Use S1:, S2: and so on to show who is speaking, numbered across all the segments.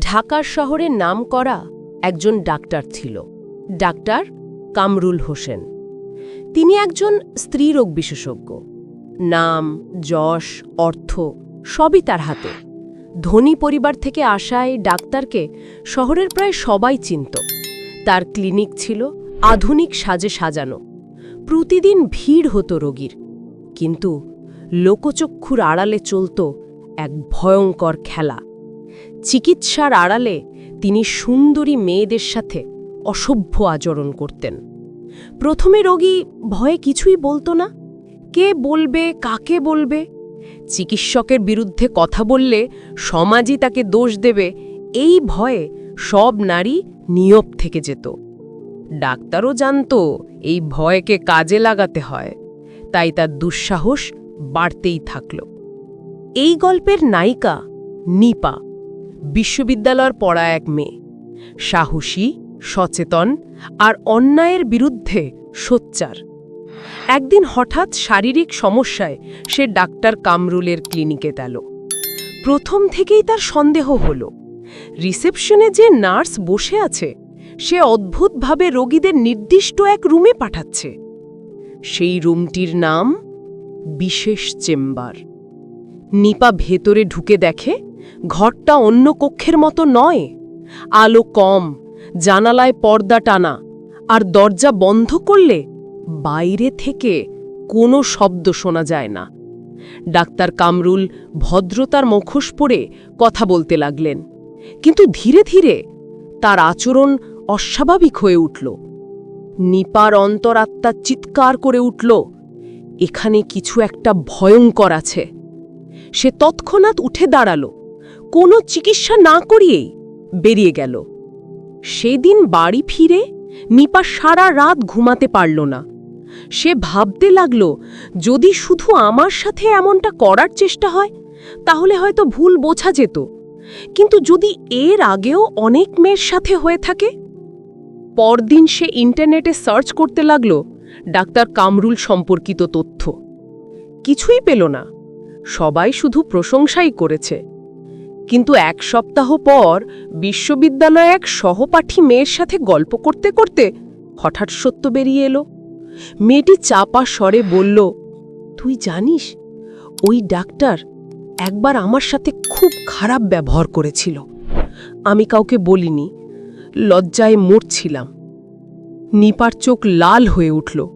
S1: ঢাকার শহরে নাম করা একজন ডাক্তার ছিল, ডাক্তার কামরুল হোসেন। তিনি একজন স্ত্রীরোগ বিশেষজ্ঞ। নাম, যশ, অর্থ সবই তার হাতে। ধনী পরিবার থেকে আসা এই ডাক্তারকে শহরের প্রায় সবাই চিনত। তার ক্লিনিক ছিল আধুনিক সাজে সাজানো। প্রতিদিন ভিড় হতো রোগীর। কিন্তু লোকচক্ষুর আড়ালে চলত এক ভয়ঙ্কর খেলা। চিকিৎসার আড়ালে তিনি সুন্দরী মেয়েদের সাথে অসভ্য আচরণ করতেন। প্রথমে রোগী ভয়ে কিছুই বলতো না, কে বলবে, কাকে বলবে, চিকিৎসকের বিরুদ্ধে কথা বললে সমাজই তাকে দোষ দেবে, এই ভয়ে সব নারী নিয়ব থেকে যেত। ডাক্তারও জানত এই ভয়কে কাজে লাগাতে হয়, তাই তার দুঃসাহস বাড়তেই থাকল। এই গল্পের নায়িকা নিপা। বিশ্ববিদ্যালয়ের পড়া এক মেয়ে। সাহসী, সচেতন আর অন্যায়ের বিরুদ্ধে সোচ্চার। একদিন হঠাৎ শারীরিক সমস্যায় সে ডাক্তার কামরুলের ক্লিনিকে গেল। প্রথম থেকেই তার সন্দেহ হল। রিসেপশনে যে নার্স বসে আছে, সে অদ্ভুতভাবে রোগীদের নির্দিষ্ট এক রুমে পাঠাচ্ছে। সেই রুমটির নাম বিশেষ চেম্বার। নিপা ভেতরে ঢুকে দেখে ঘরটা অন্য কক্ষের মতো নয়। আলো কম, জানালায় পর্দা টানা, আর দরজা বন্ধ করলে বাইরে থেকে কোনো শব্দ শোনা যায় না। ডাক্তার কামরুল ভদ্রতার মুখোশ পরে কথা বলতে লাগলেন, কিন্তু ধীরে ধীরে তার আচরণ অস্বাভাবিক হয়ে উঠল। নিপার অন্তরাত্মা চিৎকার করে উঠল, এখানে কিছু একটা ভয়ঙ্কর আছে। সে তৎক্ষণাৎ উঠে দাঁড়াল কোনো চিকিৎসা না করিয়েই বেরিয়ে গেল। সেদিন বাড়ি ফিরে নিপা সারা রাত ঘুমাতে পারল না। সে ভাবতে লাগল, যদি শুধু আমার সাথে এমনটা করার চেষ্টা হয়, তাহলে হয়তো ভুল বোঝা যেত। কিন্তু যদি এর আগেও অনেক মেয়ের সাথে হয়ে থাকে? পরদিন সে ইন্টারনেটে সার্চ করতে লাগল, ডাক্তার কামরুল সম্পর্কিত তথ্য। কিছুই পেল না। সবাই শুধু প্রশংসাই করেছে। কিন্তু এক সপ্তাহ পর বিশ্ববিদ্যালয়ে এক সহপাঠী মেয়ের সাথে গল্প করতে করতে হঠাৎ সত্য বেরিয়ে এলো। মেয়েটি চাপা স্বরে বলল, তুই জানিস, ওই ডাক্তার একবার আমার সাথে খুব খারাপ ব্যবহার করেছিল। আমি কাউকে বলিনি, লজ্জায় মরছিলাম। নিপার চোখ লাল হয়ে উঠল।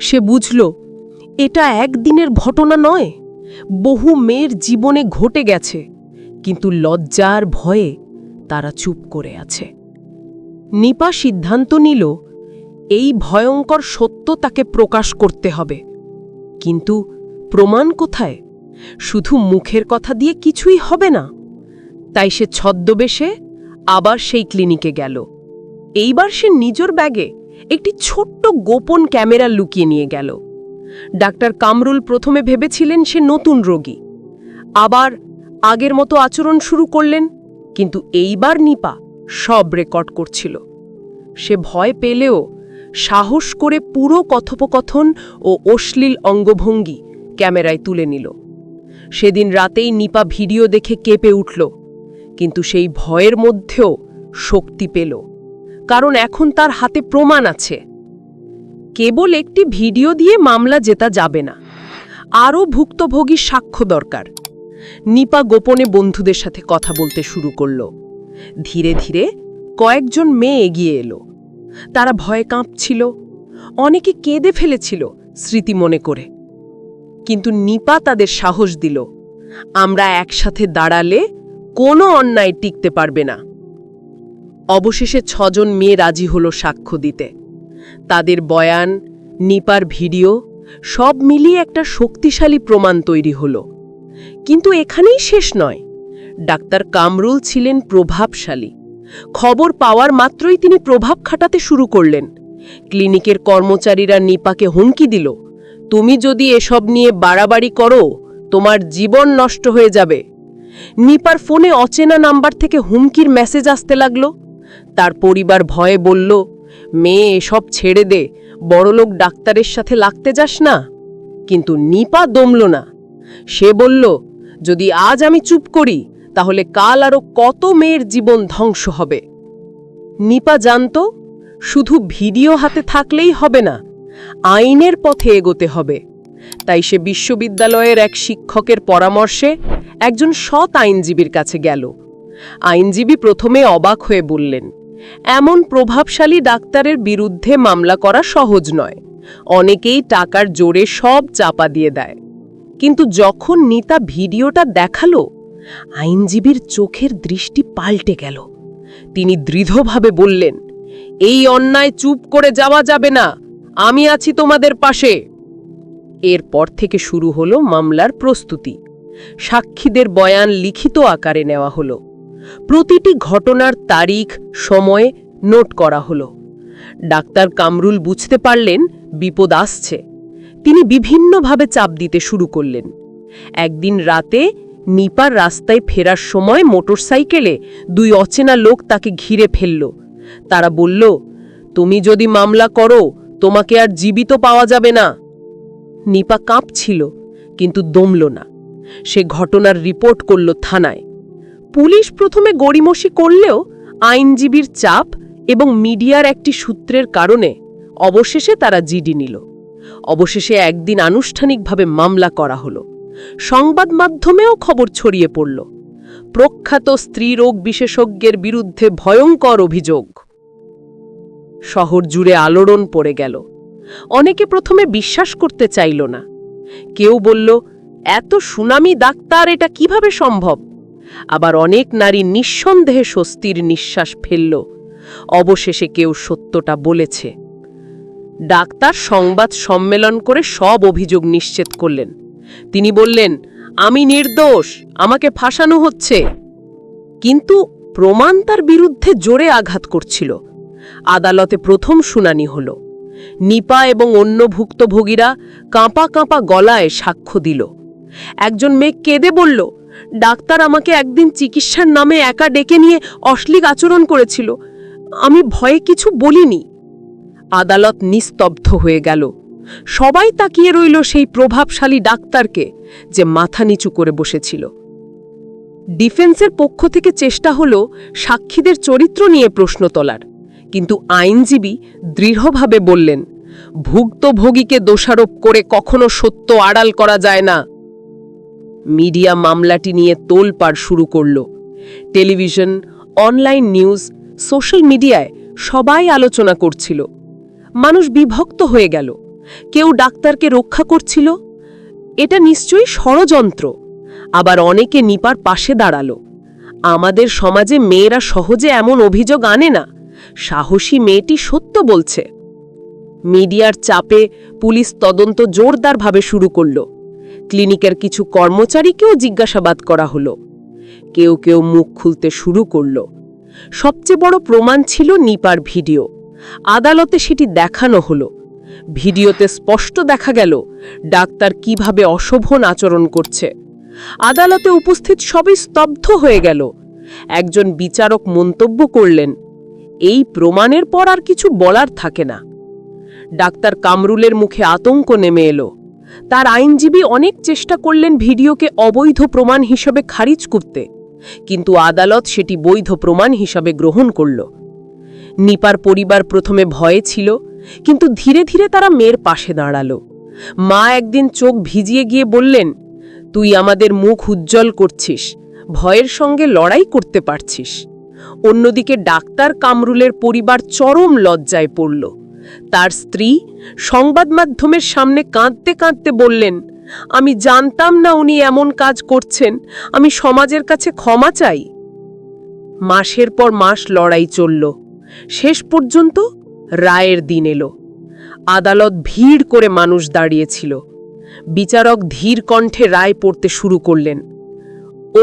S1: সে বুঝল, এটা একদিনের ঘটনা নয়, বহু মেয়ের জীবনে ঘটে গেছে। কিন্তু লজ্জার ভয়ে তারা চুপ করে আছে। নিপা সিদ্ধান্ত নিল, এই ভয়ঙ্কর সত্য তাকে প্রকাশ করতে হবে। কিন্তু প্রমাণ কোথায়? শুধু মুখের কথা দিয়ে কিছুই হবে না। তাই সে ছদ্মবেশে আবার সেই ক্লিনিকে গেল। এইবার সে নিজের ব্যাগে একটি ছোট্ট গোপন ক্যামেরা লুকিয়ে নিয়ে গেল। ডাক্তার কামরুল প্রথমে ভেবেছিলেন সে নতুন রোগী। আবার আগের মতো আচরণ শুরু করলেন, কিন্তু এইবার নিপা সব রেকর্ড করছিল। সে ভয় পেলেও সাহস করে পুরো কথোপকথন ও অশ্লীল অঙ্গভঙ্গি ক্যামেরায় তুলে নিল। সেদিন রাতেই নিপা ভিডিও দেখে কেঁপে উঠল, কিন্তু সেই ভয়ের মধ্যেও শক্তি পেল, কারণ এখন তার হাতে প্রমাণ আছে। কেবল একটি ভিডিও দিয়ে মামলা জেতা যাবে না, আরও ভুক্তভোগী সাক্ষ্য দরকার। নিপা গোপনে বন্ধুদের সাথে কথা বলতে শুরু করল। ধীরে ধীরে কয়েকজন মেয়ে এগিয়ে এলো। তারা ভয়ে কাঁপছিল। অনেকে কেঁদে ফেলেছিল স্মৃতি মনে করে। কিন্তু নিপা তাদের সাহস দিল। আমরা একসাথে দাঁড়ালে কোনো অন্যায় টিকতে পারবে না। অবশেষে ছজন মেয়ে রাজি হলো সাক্ষ্য দিতে। তাদের বয়ান, নিপার ভিডিও সব মিলিয়ে একটা শক্তিশালী প্রমাণ তৈরি হলো। কিন্তু এখানেই শেষ নয়। ডাক্তার কামরুল ছিলেন প্রভাবশালী। খবর পাওয়ার মাত্রই তিনি প্রভাব খাটাতে শুরু করলেন। ক্লিনিকের কর্মচারীরা নিপাকে হুমকি দিল, তুমি যদি এসব নিয়ে বাড়াবাড়ি করো, তোমার জীবন নষ্ট হয়ে যাবে। নিপার ফোনে অচেনা নাম্বার থেকে হুমকির মেসেজ আসতে লাগল। তার পরিবার ভয়ে বলল, মেয়ে, এসব ছেড়ে দে, বড়লোক ডাক্তারের সাথে লাগতে যাস না। কিন্তু নিপা দমল না। সে বলল, যদি আজ আমি চুপ করি, তাহলে কাল আরও কত মেয়ের জীবন ধ্বংস হবে? নিপা জানত, শুধু ভিডিও হাতে থাকলেই হবে না, আইনের পথে এগোতে হবে। তাই সে বিশ্ববিদ্যালয়ের এক শিক্ষকের পরামর্শে একজন সৎ আইনজীবীর কাছে গেল। আইনজীবী প্রথমে অবাক হয়ে বললেন, এমন প্রভাবশালী ডাক্তারের বিরুদ্ধে মামলা করা সহজ নয়। অনেকেই টাকার জোরে সব চাপা দিয়ে দেয়। কিন্তু যখন নিতা ভিডিওটা দেখাল, আইনজীবীর চোখের দৃষ্টি পাল্টে গেল। তিনি দৃঢ়ভাবে বললেন, এই অন্যায় চুপ করে যাওয়া যাবে না, আমি আছি তোমাদের পাশে। এরপর থেকে শুরু হলো মামলার প্রস্তুতি। সাক্ষীদের বয়ান লিখিত আকারে নেওয়া হলো। প্রতিটি ঘটনার তারিখ, সময় নোট করা হলো। ডাক্তার কামরুল বুঝতে পারলেন, বিপদ আসছে। তিনি বিভিন্নভাবে চাপ দিতে শুরু করলেন। একদিন রাতে নিপার রাস্তায় ফেরার সময় মোটরসাইকেলে দুই অচেনা লোক তাকে ঘিরে ফেলল। তারা বলল, তুমি যদি মামলা করো, তোমাকে আর জীবিত পাওয়া যাবে না। নিপা কাঁপছিল, কিন্তু দমল না। সে ঘটনার রিপোর্ট করল থানায়। পুলিশ প্রথমে গড়িমসি করলেও আইনজীবীর চাপ এবং মিডিয়ার একটি সূত্রের কারণে অবশেষে তারা জিডি নিল। অবশেষে একদিন আনুষ্ঠানিকভাবে মামলা করা হলো। সংবাদ মাধ্যমেও খবর ছড়িয়ে পড়ল। প্রখ্যাত স্ত্রীরোগ বিশেষজ্ঞের বিরুদ্ধে ভয়ঙ্কর অভিযোগ। শহর জুড়ে আলোড়ন পড়ে গেল। অনেকে প্রথমে বিশ্বাস করতে চাইল না। কেউ বলল, এত সুনামি ডাক্তার, এটা কীভাবে সম্ভব? আবার অনেক নারী নিঃসন্দেহে স্বস্তির নিঃশ্বাস ফেলল। অবশেষে কেউ সত্যটা বলেছে। ডাক্তার সংবাদ সম্মেলন করে সব অভিযোগ নিশ্চিত করলেন। তিনি বললেন, আমি নির্দোষ, আমাকে ফাঁসানো হচ্ছে। কিন্তু প্রমাণ তার বিরুদ্ধে জোরে আঘাত করছিল। আদালতে প্রথম শুনানি হল। নিপা এবং অন্য ভুক্তভোগীরা কাঁপা কাঁপা গলায় সাক্ষ্য দিল। একজন মেয়ে কেঁদে বলল, ডাক্তার আমাকে একদিন চিকিৎসার নামে একা ডেকে নিয়ে অশ্লীল আচরণ করেছিল। আমি ভয়ে কিছু বলিনি। আদালত নিস্তব্ধ হয়ে গেল। সবাই তাকিয়ে রইল সেই প্রভাবশালী ডাক্তারকে যে মাথা নিচু করে বসেছিল। ডিফেন্সের পক্ষ থেকে চেষ্টা হল সাক্ষীদের চরিত্র নিয়ে প্রশ্ন তোলার। কিন্তু আইনজীবী দৃঢ়ভাবে বললেন, ভুক্তভোগীকে দোষারোপ করে কখনো সত্য আড়াল করা যায় না। মিডিয়া মামলাটি নিয়ে তোলপাড় শুরু করল। টেলিভিশন, অনলাইন নিউজ, সোশ্যাল মিডিয়ায় সবাই আলোচনা করছিল। মানুষ বিভক্ত হয়ে গেল। কেউ ডাক্তারকে রক্ষা করছিল। এটা নিশ্চয়ই ষড়যন্ত্র। আবার অনেকে নিপার পাশে দাঁড়াল। আমাদের সমাজে মেয়েরা সহজে এমন অভিযোগ আনে না। সাহসী মেয়েটি সত্য বলছে। মিডিয়ার চাপে পুলিশ তদন্ত জোরদারভাবে শুরু করল। ক্লিনিকের কিছু কর্মচারীকেও জিজ্ঞাসাবাদ করা হলো। কেউ কেউ মুখ খুলতে শুরু করল। সবচেয়ে বড় প্রমাণ ছিল নিপার ভিডিও। আদালতে সেটি দেখানো হলো। ভিডিওতে স্পষ্ট দেখা গেল ডাক্তার কীভাবে অশোভন আচরণ করছে। আদালতে উপস্থিত সবই স্তব্ধ হয়ে গেল। একজন বিচারক মন্তব্য করলেন, এই প্রমাণের পর আর কিছু বলার থাকে না। ডাক্তার কামরুলের মুখে আতঙ্ক নেমে এলো। তার আইনজীবী অনেক চেষ্টা করলেন ভিডিওকে অবৈধ প্রমাণ হিসেবে খারিজ করতে, কিন্তু আদালত সেটি বৈধ প্রমাণ হিসাবে গ্রহণ করল। নিপার পরিবার প্রথমে ভয়ে ছিল, কিন্তু ধীরে ধীরে তারা মেয়ের পাশে দাঁড়াল। মা একদিন চোখ ভিজিয়ে গিয়ে বললেন, তুই আমাদের মুখ উজ্জ্বল করছিস, ভয়ের সঙ্গে লড়াই করতে পারছিস। অন্যদিকে ডাক্তার কামরুলের পরিবার চরম লজ্জায় পড়ল। তার স্ত্রী সংবাদ মাধ্যমের সামনে কাঁদতে কাঁদতে বললেন, আমি জানতাম না উনি এমন কাজ করছেন, আমি সমাজের কাছে ক্ষমা চাই। মাসের পর মাস লড়াই চলল। শেষ পর্যন্ত রায়ের দিন এলো। আদালত ভিড় করে মানুষ দাঁড়িয়েছিল। বিচারক ধীর কণ্ঠে রায় পড়তে শুরু করলেন।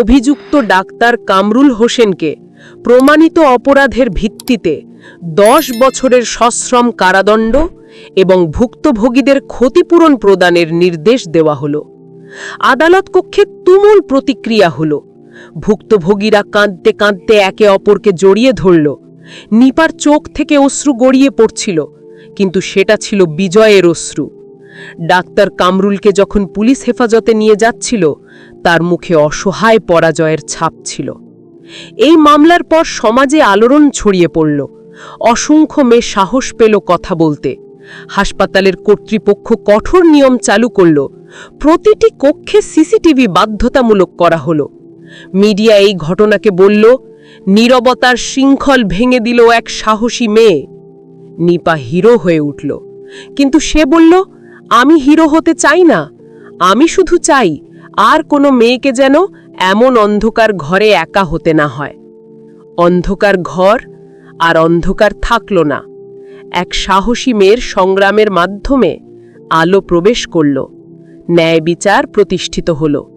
S1: অভিযুক্ত ডাক্তার কামরুল হোসেনকে প্রমাণিত অপরাধের ভিত্তিতে দশ বছরের সশ্রম কারাদণ্ড এবং ভুক্তভোগীদের ক্ষতিপূরণ প্রদানের নির্দেশ দেওয়া হল। আদালত কক্ষে তুমুল প্রতিক্রিয়া হল। ভুক্তভোগীরা কাঁদতে কাঁদতে একে অপরকে জড়িয়ে ধরল। নিপার চোখ থেকে অশ্রু গড়িয়ে পড়ছিল, কিন্তু সেটা ছিল বিজয়ের অশ্রু। ডাক্তার কামরুলকে যখন পুলিশ হেফাজতে নিয়ে যাচ্ছিল, তার মুখে অসহায় পরাজয়ের ছাপ ছিল। এই মামলার পর সমাজে আলোড়ন ছড়িয়ে পড়ল। অসংখ্য মেয়ে সাহস পেল কথা বলতে। হাসপাতালের কর্তৃপক্ষ কঠোর নিয়ম চালু করল। প্রতিটি কক্ষে সিসিটিভি বাধ্যতামূলক করা হলো। মিডিয়া এই ঘটনাকে বলল নীরবতার শৃঙ্খল ভেঙে দিল এক সাহসী মেয়ে। নিপা হিরো হয়ে উঠল। কিন্তু সে বলল, আমি হিরো হতে চাই না। আমি শুধু চাই, আর কোনো মেয়েকে যেন এমন অন্ধকার ঘরে একা হতে না হয়। অন্ধকার ঘর আর অন্ধকার থাকল না। এক সাহসী মেয়ের সংগ্রামের মাধ্যমে আলো প্রবেশ করল। ন্যায় বিচার প্রতিষ্ঠিত হলো।